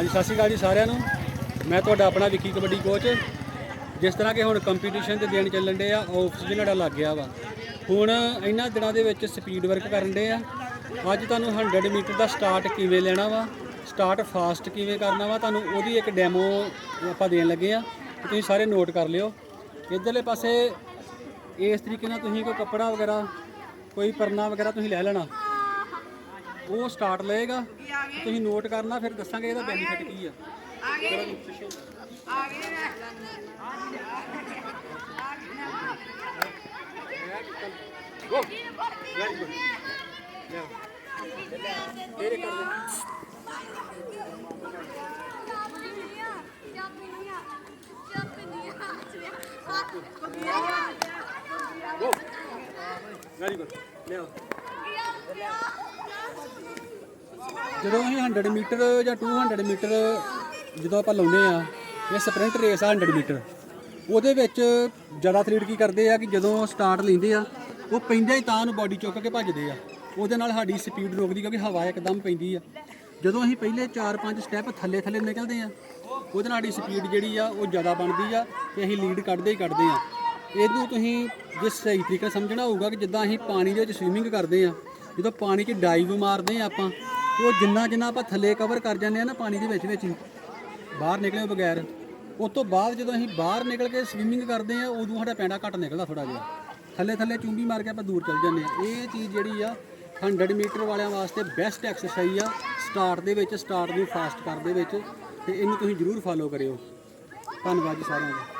ਹਾਂਜੀ, ਸਤਿ ਸ਼੍ਰੀ ਅਕਾਲ ਜੀ ਸਾਰਿਆਂ ਨੂੰ। ਮੈਂ ਤੁਹਾਡਾ ਆਪਣਾ ਵਿੱਕੀ ਕਬੱਡੀ ਕੋਚ ਜਿਸ ਤਰ੍ਹਾਂ ਕਿ ਹੁਣ ਕੰਪੀਟੀਸ਼ਨ ਦੇ ਦਿਨ ਚੱਲਣ ਡੇ ਆ ਆਫਿਸ ਵੀ ਸਾਡਾ ਲੱਗ ਗਿਆ ਵਾ। ਹੁਣ ਇਹਨਾਂ ਦਿਨਾਂ ਦੇ ਵਿੱਚ ਸਪੀਡ ਵਰਕ ਕਰਨ ਡੇ ਆ। ਅੱਜ ਤੁਹਾਨੂੰ 100 ਮੀਟਰ ਦਾ ਸਟਾਰਟ ਕਿਵੇਂ ਲੈਣਾ ਵਾ? ਸਟਾਰਟ ਫਾਸਟ ਕਿਵੇਂ ਕਰਨਾ ਵਾ? ਤੁਹਾਨੂੰ ਉਹਦੀ ਇੱਕ ਡੈਮੋ ਆਪਾਂ ਦੇਣ ਲੱਗੇ ਆ। ਤੁਸੀਂ ਸਾਰੇ ਨੋਟ ਕਰ ਲਿਓ। ਇਧਰਲੇ ਪਾਸੇ ਇਸ ਤਰੀਕੇ ਨਾਲ ਤੁਸੀਂ ਕੋਈ ਕੱਪੜਾ ਵਗੈਰਾ, ਕੋਈ ਪਰਨਾ ਵਗੈਰਾ ਤੁਸੀਂ ਲੈ ਲੈਣਾ। ਉਹ ਸਟਾਰਟ ਲਏਗਾ ਤੁਸੀਂ ਨੋਟ ਕਰਨਾ ਫਿਰ ਦੱਸਾਂਗੇ ਇਹਦਾ ਬੈਨੀਫਿਟ ਕੀ ਆ। ਵੈਰੀ ਗੁੱਡ ਲਿਆਓ ਜਦੋਂ ਅਸੀਂ 100 ਮੀਟਰ ਜਾਂ 200 ਮੀਟਰ ਜਦੋਂ ਆਪਾਂ ਲਾਉਂਦੇ ਆ ਇਹ ਸਪ੍ਰਿੰਟ ਰੇਸ ਆ 100 ਮੀਟਰ ਉਹਦੇ ਵਿੱਚ ਜ਼ਿਆਦਾ ਐਥਲੀਟ ਕੀ ਕਰਦੇ ਆ ਕਿ ਜਦੋਂ ਸਟਾਰਟ ਲੈਂਦੇ ਆ, ਉਹ ਪੈਂਦੇ ਹੀ ਤਾਂ ਨੂੰ ਬਾਡੀ ਚੁੱਕ ਕੇ ਭੱਜਦੇ ਆ। ਉਹਦੇ ਨਾਲ ਸਾਡੀ ਸਪੀਡ ਰੁਕਦੀ ਕਿਉਂਕਿ ਹਵਾ ਇੱਕਦਮ ਪੈਂਦੀ ਆ। ਜਦੋਂ ਅਸੀਂ ਪਹਿਲੇ 4-5 ਸਟੈਪ ਥੱਲੇ ਥੱਲੇ ਨਿਕਲਦੇ ਆ, ਉਹਦੇ ਨਾਲ ਸਾਡੀ ਸਪੀਡ ਜਿਹੜੀ ਆ, ਉਹ ਜ਼ਿਆਦਾ ਬਣਦੀ ਆ ਤੇ ਅਸੀਂ ਲੀਡ ਕੱਢਦੇ ਹੀ ਕੱਢਦੇ ਆ। ਇਹਨੂੰ ਤੁਸੀਂ ਜੇ ਸਹੀ ਤਰੀਕੇ ਨਾਲ ਸਮਝਣਾ ਹੋਊਗਾ ਕਿ ਜਿੱਦਾਂ ਅਸੀਂ ਪਾਣੀ ਦੇ ਵਿੱਚ ਸਵੀਮਿੰਗ ਕਰਦੇ ਆ ਜਦੋਂ ਪਾਣੀ 'ਚ ਡਾਈਵ ਮਾਰਦੇ ਆ ਆਪਾਂ ਤੇ ਉਹ ਜਿੰਨਾ ਜਿੰਨਾ ਆਪਾਂ ਥੱਲੇ ਕਵਰ ਕਰ ਜਾਂਦੇ ਆ ਨਾ ਪਾਣੀ ਦੇ ਵਿੱਚ ਵਿੱਚ ਹੀ, ਬਾਹਰ ਨਿਕਲੇ ਬਗੈਰ ਉਸ ਤੋਂ ਬਾਅਦ ਜਦੋਂ ਅਸੀਂ ਬਾਹਰ ਨਿਕਲ ਕੇ ਸਵੀਮਿੰਗ ਕਰਦੇ ਆ ਉਦੋਂ ਸਾਡਾ ਪੈਂਡਾ ਘੱਟ ਨਿਕਲਦਾ ਥੋੜਾ ਜਿਹਾ। ਥੱਲੇ ਥੱਲੇ ਚੁੰਬੀ ਮਾਰ ਕੇ ਆਪਾਂ ਦੂਰ ਚੱਲ ਜਾਂਦੇ ਆ ਇਹ ਚੀਜ਼ ਜਿਹੜੀ ਆ 100 ਮੀਟਰ ਵਾਲਿਆਂ ਵਾਸਤੇ ਬੈਸਟ ਐਕਸਰਸਾਈਜ਼ ਆ ਸਟਾਰਟ ਦੇ ਵਿੱਚ ਸਟਾਰਟ ਨੂੰ ਫਾਸਟ ਕਰ ਦੇ ਵਿੱਚ ਤੇ ਇਹਨੂੰ ਤੁਸੀਂ ਜ਼ਰੂਰ ਫਾਲੋ ਕਰਿਓ। ਧੰਨਵਾਦ ਜੀ ਸਾਰਿਆਂ ਦਾ।